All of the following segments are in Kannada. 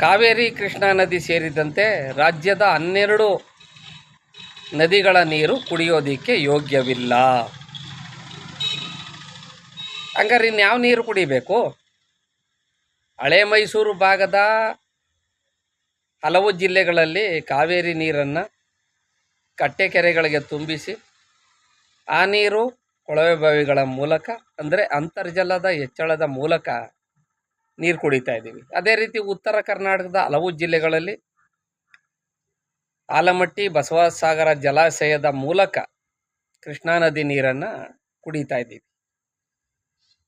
ಕಾವೇರಿ ಕೃಷ್ಣಾ ನದಿ ಸೇರಿದಂತೆ ರಾಜ್ಯದ ಹನ್ನೆರಡು ನದಿಗಳ ನೀರು ಕುಡಿಯೋದಕ್ಕೆ ಯೋಗ್ಯವಿಲ್ಲ. ಹಂಗಾರೆ ಇನ್ಯಾವ ನೀರು ಕುಡಿಬೇಕು? ಹಳೆ ಮೈಸೂರು ಭಾಗದ ಹಲವು ಜಿಲ್ಲೆಗಳಲ್ಲಿ ಕಾವೇರಿ ನೀರನ್ನು ಕಟ್ಟೆ ಕೆರೆಗಳಿಗೆ ತುಂಬಿಸಿ, ಆ ನೀರು ಕೊಳವೆ ಬಾವಿಗಳ ಮೂಲಕ, ಅಂದರೆ ಅಂತರ್ಜಲದ ಹೆಚ್ಚಳದ ಮೂಲಕ ನೀರು ಕುಡಿತಾ ಇದ್ದೀವಿ. ಅದೇ ರೀತಿ ಉತ್ತರ ಕರ್ನಾಟಕದ ಹಲವು ಜಿಲ್ಲೆಗಳಲ್ಲಿ ಆಲಮಟ್ಟಿ, ಬಸವಸಾಗರ ಜಲಾಶಯದ ಮೂಲಕ ಕೃಷ್ಣಾ ನದಿ ನೀರನ್ನು ಕುಡಿತಾ ಇದ್ದೀವಿ.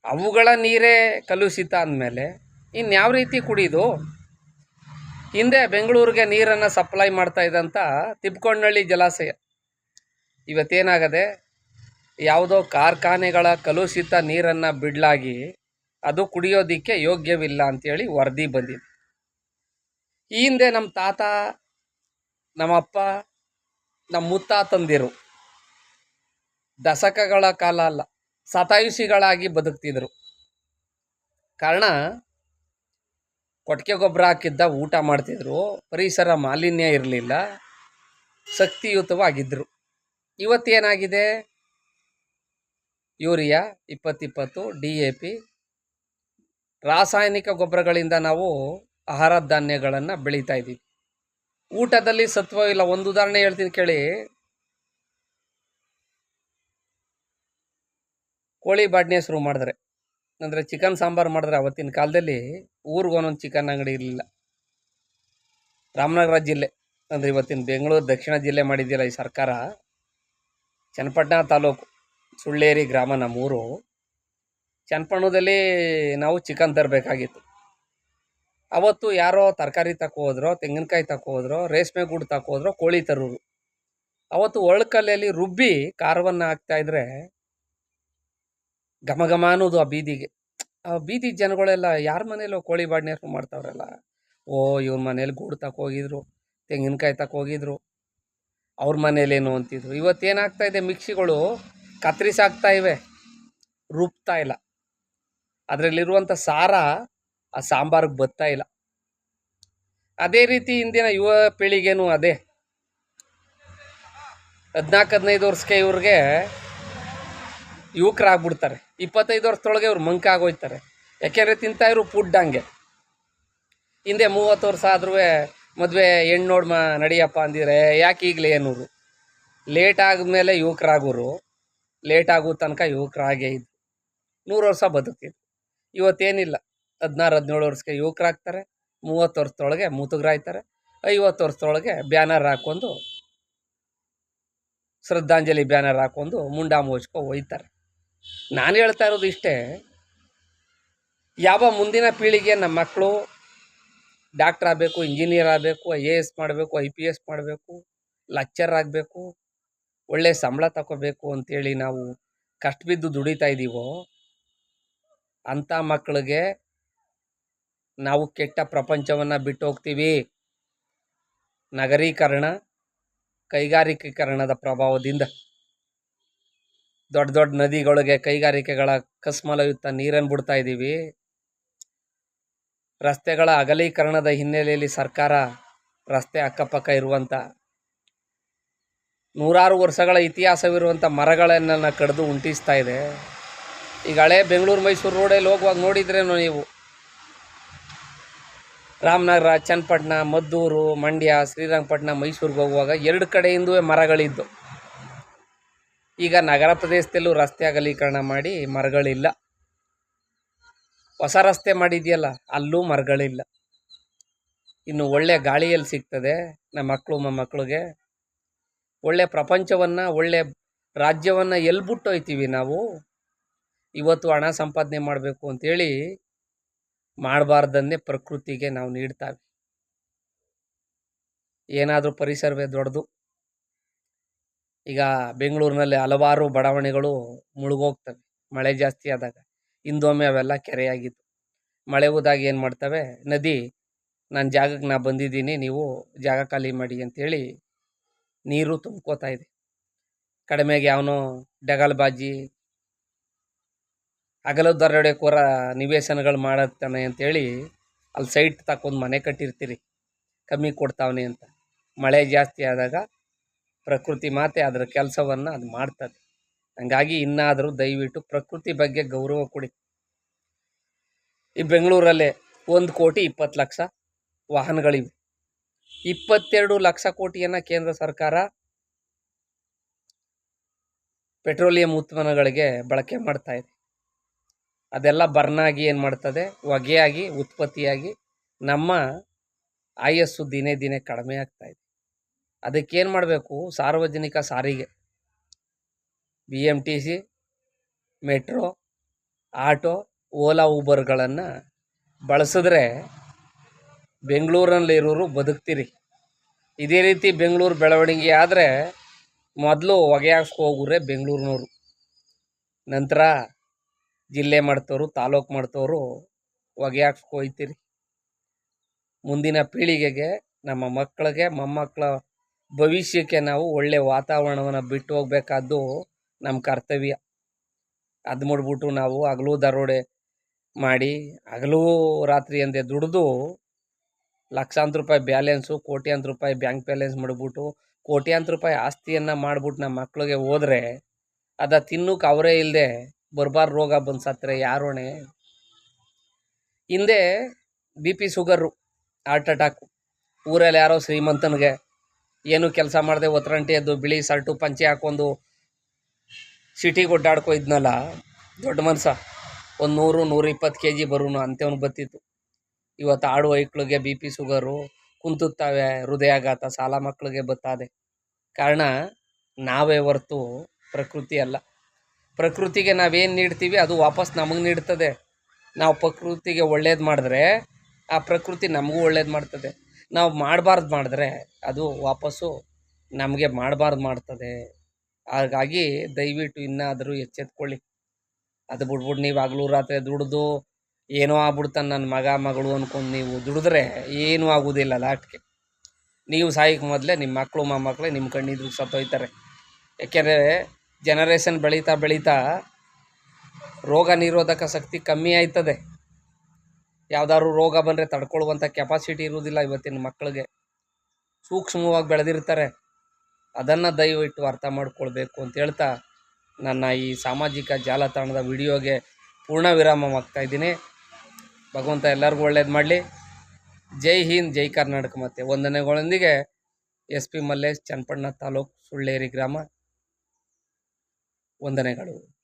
ಅವುಗಳ ನೀರೇ ಕಲುಷಿತ ಅಂದಮೇಲೆ ಇನ್ಯಾವ ರೀತಿ ಕುಡಿದು ಹಿಂದೆ ಬೆಂಗಳೂರಿಗೆ ನೀರನ್ನು ಸಪ್ಲೈ ಮಾಡ್ತಾ ಇದ್ದಂಥ ತಿಪ್ಕೊಂಡಳ್ಳಿ ಜಲಾಶಯ. ಇವತ್ತೇನಾಗದೆ ಯಾವುದೋ ಕಾರ್ಖಾನೆಗಳ ಕಲುಷಿತ ನೀರನ್ನು ಬಿಡಲಾಗಿ ಅದು ಕುಡಿಯೋದಿಕ್ಕೆ ಯೋಗ್ಯವಿಲ್ಲ ಅಂತೇಳಿ ವರದಿ ಬಂದಿದೆ. ಈ ಹಿಂದೆ ನಮ್ಮ ತಾತ ನಮ್ಮಪ್ಪ ನಮ್ಮ ಮುತ್ತಾತಂದಿರು ದಶಕಗಳ ಕಾಲ ಅಲ್ಲ, ಸತಾಯುಷಿಗಳಾಗಿ ಬದುಕ್ತಿದ್ರು. ಕಾರಣ, ಕೊಟ್ಟಿಗೆ ಗೊಬ್ಬರ ಹಾಕಿದ್ದ ಊಟ ಮಾಡ್ತಿದ್ರು, ಪರಿಸರ ಮಾಲಿನ್ಯ ಇರಲಿಲ್ಲ ಶಕ್ತಿಯುತವಾಗಿದ್ದರು ಇವತ್ತೇನಾಗಿದೆ? ಯೂರಿಯಾ, ಇಪ್ಪತ್ತಿಪ್ಪತ್ತು, ಡಿ ಎ ಪಿ ರಾಸಾಯನಿಕ ಗೊಬ್ಬರಗಳಿಂದ ನಾವು ಆಹಾರ ಧಾನ್ಯಗಳನ್ನು ಬೆಳೀತಾ ಇದ್ದೀವಿ. ಊಟದಲ್ಲಿ ಸತ್ವ ಇಲ್ಲ. ಒಂದು ಉದಾಹರಣೆ ಹೇಳ್ತೀನಿ ಕೇಳಿ. ಕೋಳಿ ಬಾಡ್ನೆ ಶುರು ಮಾಡಿದ್ರೆ ಅಂದರೆ ಚಿಕನ್ ಸಾಂಬಾರು ಮಾಡಿದ್ರೆ ಅವತ್ತಿನ ಕಾಲದಲ್ಲಿ ಊರಿಗೆ ಒಂದೊಂದು ಚಿಕನ್ ಅಂಗಡಿ ಇರಲಿಲ್ಲ. ರಾಮನಗರ ಜಿಲ್ಲೆ, ಅಂದರೆ ಇವತ್ತಿನ ಬೆಂಗಳೂರು ದಕ್ಷಿಣ ಜಿಲ್ಲೆ ಮಾಡಿದ್ದೀರ ಈ ಸರ್ಕಾರ, ಚನ್ನಪಟ್ಟಣ ತಾಲೂಕು, ಸುಳ್ಳೇರಿ ಗ್ರಾಮ ನಮ್ಮೂರು ಚನ್ನಪಟ್ಟಣದಲ್ಲಿ ನಾವು ಚಿಕನ್ ತರಬೇಕಾಗಿತ್ತು. ಅವತ್ತು ಯಾರೋ ತರಕಾರಿ ತಗೋದ್ರೋ ತೆಂಗಿನಕಾಯಿ ತಗೋದ್ರೋ ರೇಷ್ಮೆ ಗೂಡು ತಗೋದ್ರೋ ಕೋಳಿ ತರೋರು. ಅವತ್ತು ಒಳ್ಕಲ್ಲಲ್ಲಿ ರುಬ್ಬಿ ಖಾರವನ್ನು ಹಾಕ್ತಾಯಿದ್ರೆ ಘಮ ಘಮ ಅನ್ನೋದು ಆ ಬೀದಿಗೆ. ಆ ಬೀದಿ ಜನಗಳೆಲ್ಲ ಯಾರ ಮನೇಲೋ ಕೋಳಿ ಬಾಡ್ನೆ ಮಾಡ್ತಾವ್ರಲ್ಲ. ಓ, ಇವ್ರ ಮನೇಲಿ ಗೂಡು ತಕೋಗಿದ್ರು ತೆಂಗಿನಕಾಯಿ ತಕೋಗಿದ್ರು ಅವ್ರ ಮನೇಲೇನು ಅಂತಿದ್ರು. ಇವತ್ತೇನಾಗ್ತಾ ಇದೆ ಮಿಕ್ಸಿಗಳು ಕತ್ರಿಸಾಗ್ತಾ ಇವೆ. ರುಬ್ತಾ ಇಲ್ಲ. ಅದರಲ್ಲಿರುವಂಥ ಸಾರ ಆ ಸಾಂಬಾರಿಗೆ ಬತ್ತಾ ಇಲ್ಲ. ಅದೇ ರೀತಿ ಇಂದಿನ ಯುವ ಪೀಳಿಗೆನೂ ಅದೇ. ಹದಿನಾಲ್ಕು, ಹದಿನೈದು ವರ್ಷಕ್ಕೆ ಇವ್ರಿಗೆ ಯುವಕರಾಗ್ಬಿಡ್ತಾರೆ. ಇಪ್ಪತ್ತೈದು ವರ್ಷದೊಳಗೆ ಇವ್ರು ಮಂಕ ಆಗೋಯ್ತಾರೆ. ಯಾಕೆಂದರೆ ತಿಂತಾ ಫುಡ್ ಹಂಗೆ. ಹಿಂದೆ ಮೂವತ್ತು ವರ್ಷ ಆದ್ರೂ ಮದುವೆ ಹೆಣ್ಣು ನೋಡ್ಮ ನಡಿಯಪ್ಪ ಅಂದಿದ್ರೆ ಯಾಕೆ ಈಗಲೇ ಏನೂರು ಲೇಟ್ ಆದಮೇಲೆ ಯುವಕರಾಗೋರು, ಲೇಟ್ ಆಗೋ ತನಕ ಯುವಕರಾಗೇ ಇದ್ದು ನೂರು ವರ್ಷ ಬದುಕ್ತಿದ್ರು. ಇವತ್ತೇನಿಲ್ಲ. ಹದಿನಾರು, ಹದಿನೇಳು ವರ್ಷಕ್ಕೆ ಯುವಕರಾಗ್ತಾರೆ. ಮೂವತ್ತು ವರ್ಷದೊಳಗೆ ಮುತುಗರಾಯ್ತಾರೆ. ಐವತ್ತು ವರ್ಷದೊಳಗೆ ಬ್ಯಾನರ್ ಹಾಕೊಂಡು ಶ್ರದ್ಧಾಂಜಲಿ ಬ್ಯಾನರ್ ಹಾಕೊಂಡು ಮುಂಡಾ ಮೋಚ್ಕೊ ಒಯ್ತಾರೆ. ನಾನು ಹೇಳ್ತಾ ಇರೋದು ಇಷ್ಟೇ, ಯಾವ ಮುಂದಿನ ಪೀಳಿಗೆ ನಮ್ಮ ಮಕ್ಕಳು ಡಾಕ್ಟ್ರ್ ಆಗಬೇಕು, ಇಂಜಿನಿಯರ್ ಆಗಬೇಕು, ಐ ಎ ಎಸ್ ಮಾಡಬೇಕು, ಐ ಪಿ ಎಸ್ ಮಾಡಬೇಕು, ಲೆಕ್ಚರ್ ಆಗಬೇಕು, ಒಳ್ಳೆ ಸಂಬಳ ತಗೋಬೇಕು ಅಂತೇಳಿ ನಾವು ಕಷ್ಟ ಬಿದ್ದು ದುಡಿತಾ ಇದ್ದೀವೋ ಅಂಥ ಮಕ್ಕಳಿಗೆ ನಾವು ಕೆಟ್ಟ ಪ್ರಪಂಚವನ್ನು ಬಿಟ್ಟು ಹೋಗ್ತೀವಿ ನಗರೀಕರಣ, ಕೈಗಾರಿಕೀಕರಣದ ಪ್ರಭಾವದಿಂದ ದೊಡ್ಡ ದೊಡ್ಡ ನದಿಗಳಿಗೆ ಕೈಗಾರಿಕೆಗಳ ಕಸ್ಮಲಯುಕ್ತ ನೀರನ್ನು ಬಿಡ್ತಾ ಇದ್ದೀವಿ. ರಸ್ತೆಗಳ ಅಗಲೀಕರಣದ ಹಿನ್ನೆಲೆಯಲ್ಲಿ ಸರ್ಕಾರ ರಸ್ತೆ ಅಕ್ಕಪಕ್ಕ ಇರುವಂಥ ನೂರಾರು ವರ್ಷಗಳ ಇತಿಹಾಸವಿರುವಂಥ ಮರಗಳನ್ನು ಕಡಿದು ಉಂಟಿಸ್ತಾ ಇದೆ. ಈಗ ಹಳೆ ಬೆಂಗಳೂರು ಮೈಸೂರು ರೋಡಲ್ಲಿ ಹೋಗುವಾಗ ನೋಡಿದ್ರೇನೋ ನೀವು? ರಾಮನಗರ, ಚನ್ನಪಟ್ಟಣ, ಮದ್ದೂರು, ಮಂಡ್ಯ, ಶ್ರೀರಂಗಪಟ್ಟಣ, ಮೈಸೂರಿಗೆ ಹೋಗುವಾಗ ಎರಡು ಕಡೆಯಿಂದೂ ಮರಗಳಿದ್ದು. ಈಗ ನಗರ ಪ್ರದೇಶದಲ್ಲೂ ರಸ್ತೆ ಅಗಲೀಕರಣ ಮಾಡಿ ಮರಗಳಿಲ್ಲ. ಹೊಸ ರಸ್ತೆ ಮಾಡಿದೆಯಲ್ಲ, ಅಲ್ಲೂ ಮರಗಳಿಲ್ಲ. ಇನ್ನು ಒಳ್ಳೆ ಗಾಳಿಯಲ್ಲಿ ಸಿಗ್ತದೆ ನಮ್ಮ ಮಕ್ಕಳು ಮೊಮ್ಮಕ್ಕಳಿಗೆ ಒಳ್ಳೆ ಪ್ರಪಂಚವನ್ನು, ಒಳ್ಳೆ ರಾಜ್ಯವನ್ನು ಎಲ್ಲಿ ಬಿಟ್ಟು ಹೋಯ್ತೀವಿ ನಾವು. ಇವತ್ತು ಹಣ ಸಂಪಾದನೆ ಮಾಡಬೇಕು ಅಂತೇಳಿ ಮಾಡಬಾರ್ದನ್ನೇ ಪ್ರಕೃತಿಗೆ ನಾವು ನೀಡ್ತಾವೆ. ಏನಾದರೂ ಪರಿಸರವೇ ದೊಡ್ಡದು. ಈಗ ಬೆಂಗಳೂರಿನಲ್ಲಿ ಹಲವಾರು ಬಡಾವಣೆಗಳು ಮುಳುಗೋಗ್ತವೆ. ಮಳೆ ಜಾಸ್ತಿ ಆದಾಗ. ಹಿಂದೊಮ್ಮೆ ಅವೆಲ್ಲ ಕೆರೆಯಾಗಿತ್ತು ಮಳೆ ಹೋದಾಗ ಏನು ಮಾಡ್ತವೆ? ನದಿ ನನ್ನ ಜಾಗಕ್ಕೆ ನಾ ಬಂದಿದ್ದೀನಿ, ನೀವು ಜಾಗ ಖಾಲಿ ಮಾಡಿ ಅಂತೇಳಿ ನೀರು ತುಂಬ್ಕೋತಾ ಇದೆ. ಕಡಿಮೆಗೆ ಯಾವನೋ ಡಗಲ್ಬಾಜಿ ಹಗಲು ದರೋಡೆಕೋರ ನಿವೇಶನಗಳು ಮಾಡತ್ತಾನೆ ಅಂತೇಳಿ ಅಲ್ಲಿ ಸೈಟ್ ತಕ್ಕೊಂಡು ಮನೆ ಕಟ್ಟಿರ್ತೀರಿ. ಕಮ್ಮಿ ಕೊಡ್ತಾವನೆ ಅಂತ. ಮಳೆ ಜಾಸ್ತಿ ಆದಾಗ ಪ್ರಕೃತಿ ಮಾತೆ ಅದರ ಕೆಲಸವನ್ನು ಅದು ಮಾಡ್ತದೆ. ಹಂಗಾಗಿ ಇನ್ನಾದರೂ ದಯವಿಟ್ಟು ಪ್ರಕೃತಿ ಬಗ್ಗೆ ಗೌರವ ಕೊಡಿ. ಈ ಬೆಂಗಳೂರಲ್ಲೇ ಒಂದು ಕೋಟಿ ಇಪ್ಪತ್ತು ಲಕ್ಷ ವಾಹನಗಳಿವೆ. ಇಪ್ಪತ್ತೆರಡು ಲಕ್ಷ ಕೋಟಿಯನ್ನು ಕೇಂದ್ರ ಸರ್ಕಾರ ಪೆಟ್ರೋಲಿಯಂ ಉತ್ಪನ್ನಗಳಿಗೆ ಬಳಕೆ ಮಾಡ್ತಾ ಇದೆ. ಅದೆಲ್ಲ ಬರ್ನಾಗಿ ಏನು ಮಾಡ್ತದೆ? ಹೊಗೆಯಾಗಿ, ಉತ್ಪತ್ತಿಯಾಗಿ ನಮ್ಮ ಆಯಸ್ಸು ದಿನೇ ದಿನೇ ಕಡಿಮೆ ಆಗ್ತಾ ಇದೆ. ಅದಕ್ಕೇನು ಮಾಡಬೇಕು? ಸಾರ್ವಜನಿಕ ಸಾರಿಗೆ. B M T C metro auto Ola ಊಬರ್ಗಳನ್ನು ಬಳಸಿದ್ರೆ ಬೆಂಗಳೂರಲ್ಲಿರೋರು ಬದುಕ್ತೀರಿ. ಇದೇ ರೀತಿ ಬೆಂಗಳೂರು ಬೆಳವಣಿಗೆ ಆದರೆ ಮೊದಲು ಹೊಗೆ ಹಾಕ್ಸ್ಕೊ ಹೋಗ್ರೆ ಬೆಂಗಳೂರಿನವ್ರು ನಂತರ ಜಿಲ್ಲೆ ಮಾಡ್ತವ್ರು, ತಾಲೂಕು ಮಾಡ್ತವ್ರು ಹೊಗೆ ಹೋಯ್ತಿರಿ. ಮುಂದಿನ ಪೀಳಿಗೆಗೆ, ನಮ್ಮ ಮಕ್ಕಳಿಗೆ, ಮೊಮ್ಮಕ್ಕಳ ಭವಿಷ್ಯಕ್ಕೆ ನಾವು ಒಳ್ಳೆ ವಾತಾವರಣವನ್ನು ಬಿಟ್ಟು ಹೋಗ್ಬೇಕಾದ್ದು ನಮ್ಮ ಕರ್ತವ್ಯ. ಅದು ಮಾಡ್ಬಿಟ್ಟು ನಾವು ಹಗಲು ದರೋಡೆ ಮಾಡಿ, ಹಗಲು ರಾತ್ರಿ ಅಂದೆ ದುಡಿದು ಲಕ್ಷಾಂತರ ರೂಪಾಯಿ ಬ್ಯಾಲೆನ್ಸು, ಕೋಟ್ಯಾಂತರ ರೂಪಾಯಿ ಬ್ಯಾಂಕ್ ಬ್ಯಾಲೆನ್ಸ್ ಮಾಡಿಬಿಟ್ಟು, ಕೋಟ್ಯಾಂತರ ರೂಪಾಯಿ ಆಸ್ತಿಯನ್ನು ಮಾಡ್ಬಿಟ್ಟು ನಮ್ಮ ಮಕ್ಕಳಿಗೆ ಹೋದರೆ, ಅದ ತಿನ್ನಕ್ಕೆ ಅವರೇ ಇಲ್ಲದೆ ಬರ್ಬಾರ್ ರೋಗ ಬಂದು ಸತ್ತರೆ ಯಾರು ಹೊಣೆ? ಹಿಂದೆ B P sugar heart attack. ಊರಲ್ಲಿ ಯಾರೋ ಶ್ರೀಮಂತನಿಗೆ ಏನು ಕೆಲಸ ಮಾಡದೆ ಒತ್ತರಂಟಿ ಎದ್ದು ಬಿಳಿ ಸರ್ಟು ಪಂಚೆ ಹಾಕೊಂಡು ಸಿಟಿಗೆ ಒಡ್ಡಾಡ್ಕೊ ಇದ್ನಲ್ಲ, ದೊಡ್ಡ ಮನ್ಸ. ಒಂದು ನೂರು ನೂರ ಇಪ್ಪತ್ತು ಕೆ ಜಿ ಬರೋನು ಅಂಥವ್ನು ಬತ್ತಿತ್ತು. ಇವತ್ತು ಆಡು ಐಕ್ಳಿಗೆ ಬಿ ಪಿ ಶುಗರು ಕುಂತುತ್ತಾವೆ, ಹೃದಯಾಘಾತ, ಸಾಲ ಮಕ್ಕಳಿಗೆ ಬತ್ತಾದೆ. ಕಾರಣ, ನಾವೇ ಹೊರತು ಪ್ರಕೃತಿ ಅಲ್ಲ. ಪ್ರಕೃತಿಗೆ ನಾವೇನು ನೀಡ್ತೀವಿ, ಅದು ವಾಪಸ್ ನಮಗೆ ನೀಡ್ತದೆ. ನಾವು ಪ್ರಕೃತಿಗೆ ಒಳ್ಳೇದು ಮಾಡಿದ್ರೆ, ಆ ಪ್ರಕೃತಿ ನಮಗೂ ಒಳ್ಳೇದು ಮಾಡ್ತದೆ. ನಾವು ಮಾಡಬಾರ್ದು ಮಾಡಿದ್ರೆ, ಅದು ವಾಪಸ್ಸು ನಮಗೆ ಮಾಡಬಾರ್ದು ಮಾಡ್ತದೆ. ಹಾಗಾಗಿ ದಯವಿಟ್ಟು ಇನ್ನಾದರೂ ಎಚ್ಚೆತ್ಕೊಳ್ಳಿ. ಅದು ಬಿಟ್ಬಿಟ್ಟು ನೀವು ಹಗಲು ರಾತ್ರಿ ದುಡ್ದು ಏನೋ ಆಗ್ಬಿಡ್ತಾನೆ ನನ್ನ ಮಗ, ಮಗಳು ಅಂದ್ಕೊಂಡು ನೀವು ದುಡಿದ್ರೆ ಏನೂ ಆಗೋದಿಲ್ಲ ಲಾಟ್ಗೆ ನೀವು ಸಾಯಕ್ಕೆ ಮೊದಲೇ ನಿಮ್ಮ ಮಕ್ಕಳು ಮೊಮ್ಮಕ್ಕಳೇ ನಿಮ್ಮ ಕಣ್ಣಿದ್ರು ಸತ್ತೋಯ್ತಾರೆ. ಯಾಕೆಂದರೆ ಜನರೇಷನ್ ಬೆಳೀತಾ ಬೆಳೀತಾ ರೋಗ ನಿರೋಧಕ ಶಕ್ತಿ ಕಮ್ಮಿ ಆಯ್ತದೆ. ಯಾವ್ದಾದ್ರು ರೋಗ ಬಂದರೆ ತಡ್ಕೊಳ್ಳುವಂಥ ಕೆಪಾಸಿಟಿ ಇರುವುದಿಲ್ಲ ಇವತ್ತಿನ ಮಕ್ಕಳಿಗೆ. ಸೂಕ್ಷ್ಮವಾಗಿ ಬೆಳೆದಿರ್ತಾರೆ. ಅದನ್ನು ದಯವಿಟ್ಟು ಅರ್ಥ ಮಾಡ್ಕೊಳ್ಬೇಕು ಅಂತ ಹೇಳ್ತಾ ನನ್ನ ಈ ಸಾಮಾಜಿಕ ಜಾಲತಾಣದ ವಿಡಿಯೋಗೆ ಪೂರ್ಣ ವಿರಾಮ ಆಗ್ತಾ ಇದ್ದೀನಿ. ಭಗವಂತ ಎಲ್ಲರಿಗೂ ಒಳ್ಳೇದು ಮಾಡಲಿ. ಜೈ ಹಿಂದ್, ಜೈ ಕರ್ನಾಟಕ ಮತ್ತೆ ವಂದನೆಗಳೊಂದಿಗೆ ಎಸ್ ಪಿ ಮಲ್ಲೇಶ್, ಚನ್ನಪಣ್ಣ ತಾಲೂಕು ಸುಳ್ಳೇರಿ ಗ್ರಾಮ. ವಂದನೆಗಳು.